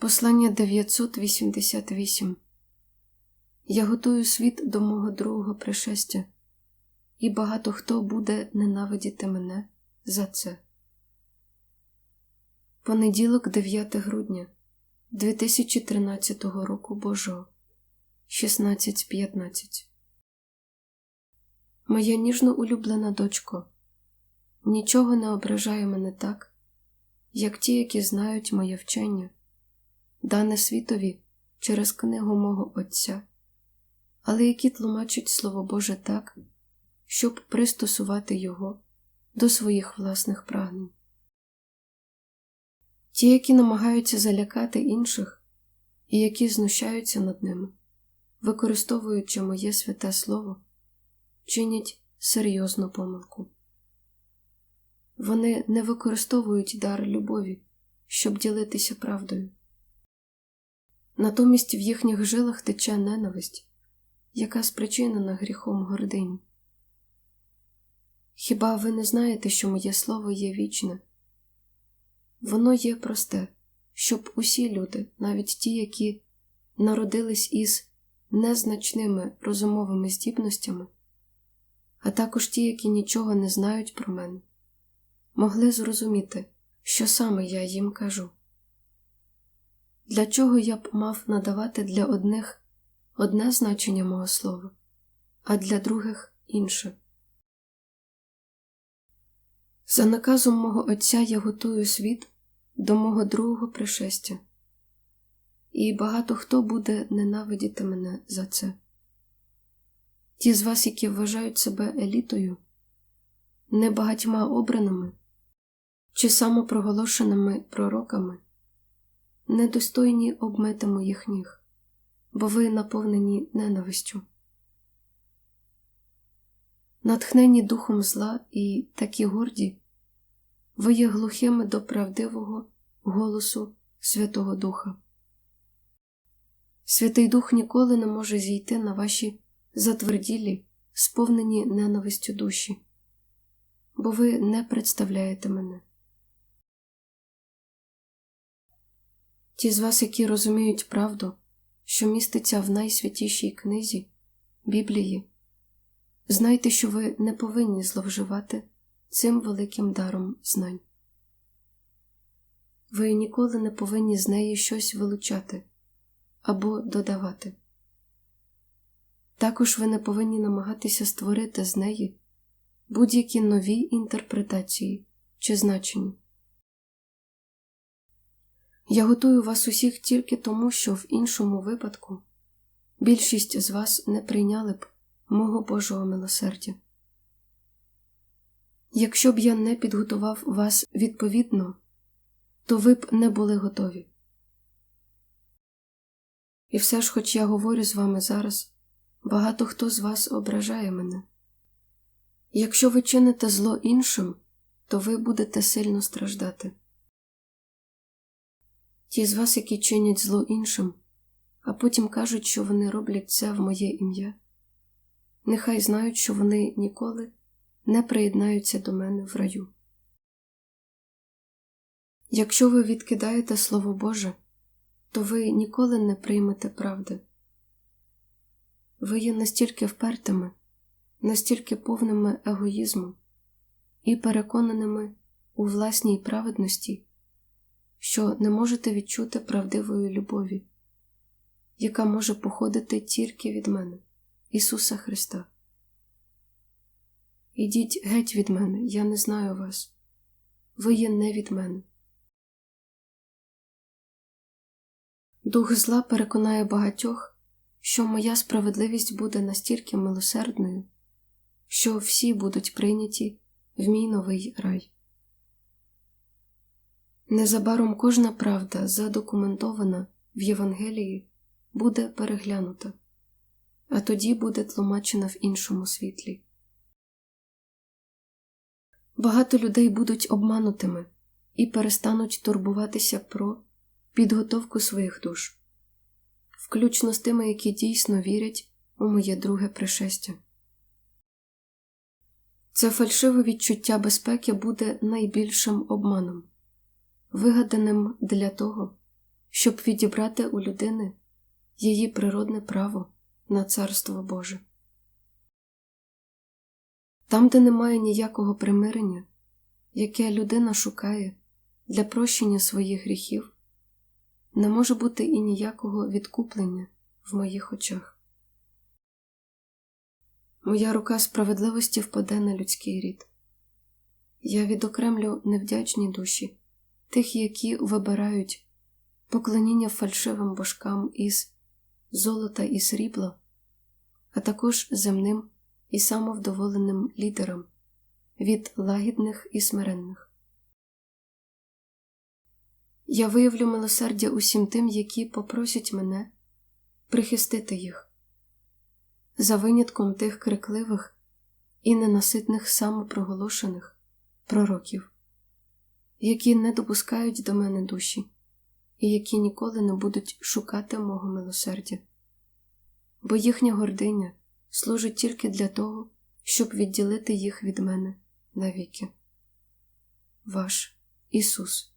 Послання 988 Я готую світ до мого другого пришестя, і багато хто буде ненавидіти мене за це. Понеділок, 9 грудня 2013 року Божого 16.15 Моя ніжно улюблена дочко, нічого не ображає мене так, як ті, які знають моє вчення дане світові через книгу мого Отця, але які тлумачать Слово Боже так, щоб пристосувати його до своїх власних прагнень. Ті, які намагаються залякати інших і які знущаються над ними, використовуючи моє святе Слово, чинять серйозну помилку. Вони не використовують дар любові, щоб ділитися правдою. Натомість в їхніх жилах тече ненависть, яка спричинена гріхом гордині. Хіба ви не знаєте, що моє слово є вічне? Воно є просте, щоб усі люди, навіть ті, які народились із незначними розумовими здібностями, а також ті, які нічого не знають про мене, могли зрозуміти, що саме я їм кажу. Для чого я б мав надавати для одних одне значення мого слова, а для других інше? За наказом мого Отця я готую світ до мого другого пришестя, і багато хто буде ненавидіти мене за це. Ті з вас, які вважають себе елітою, небагатьма обраними чи самопроголошеними пророками недостойні обмети моїх ніг, бо ви наповнені ненавистю. Натхнені духом зла і такі горді, ви є глухими до правдивого голосу Святого Духа. Святий Дух ніколи не може зійти на ваші затверділі, сповнені ненавистю душі, бо ви не представляєте мене. Ті з вас, які розуміють правду, що міститься в найсвятішій книзі Біблії, знайте, що ви не повинні зловживати цим великим даром знань. Ви ніколи не повинні з неї щось вилучати або додавати. Також ви не повинні намагатися створити з неї будь-які нові інтерпретації чи значення. Я готую вас усіх тільки тому, що в іншому випадку більшість з вас не прийняли б мого Божого милосердя. Якщо б я не підготував вас відповідно, то ви б не були готові. І все ж, хоч я говорю з вами зараз, багато хто з вас ображає мене. Якщо ви чините зло іншим, то ви будете сильно страждати. Ті з вас, які чинять зло іншим, а потім кажуть, що вони роблять це в моє ім'я, нехай знають, що вони ніколи не приєднаються до мене в раю. Якщо ви відкидаєте Слово Боже, то ви ніколи не приймете правди. Ви є настільки впертими, настільки повними егоїзму і переконаними у власній праведності що не можете відчути правдивої любові, яка може походити тільки від мене, Ісуса Христа. Ідіть геть від мене, я не знаю вас, ви є не від мене. Дух зла переконає багатьох, що моя справедливість буде настільки милосердною, що всі будуть прийняті в мій новий рай. Незабаром кожна правда, задокументована в Євангелії, буде переглянута, а тоді буде тлумачена в іншому світлі. Багато людей будуть обманутими і перестануть турбуватися про підготовку своїх душ, включно з тими, які дійсно вірять у моє друге пришестя. Це фальшиве відчуття безпеки буде найбільшим обманом вигаданим для того, щоб відібрати у людини її природне право на Царство Боже. Там, де немає ніякого примирення, яке людина шукає для прощення своїх гріхів, не може бути і ніякого відкуплення в моїх очах. Моя рука справедливості впаде на людський рід. Я відокремлю невдячні душі, тих, які вибирають поклоніння фальшивим божкам із золота і срібла, а також земним і самовдоволеним лідерам від лагідних і смиренних. Я виявлю милосердя усім тим, які попросять мене прихистити їх, за винятком тих крикливих і ненаситних самопроголошених пророків, які не допускають до мене душі і які ніколи не будуть шукати мого милосердя, бо їхня гординя служить тільки для того, щоб відділити їх від мене навіки. Ваш Ісус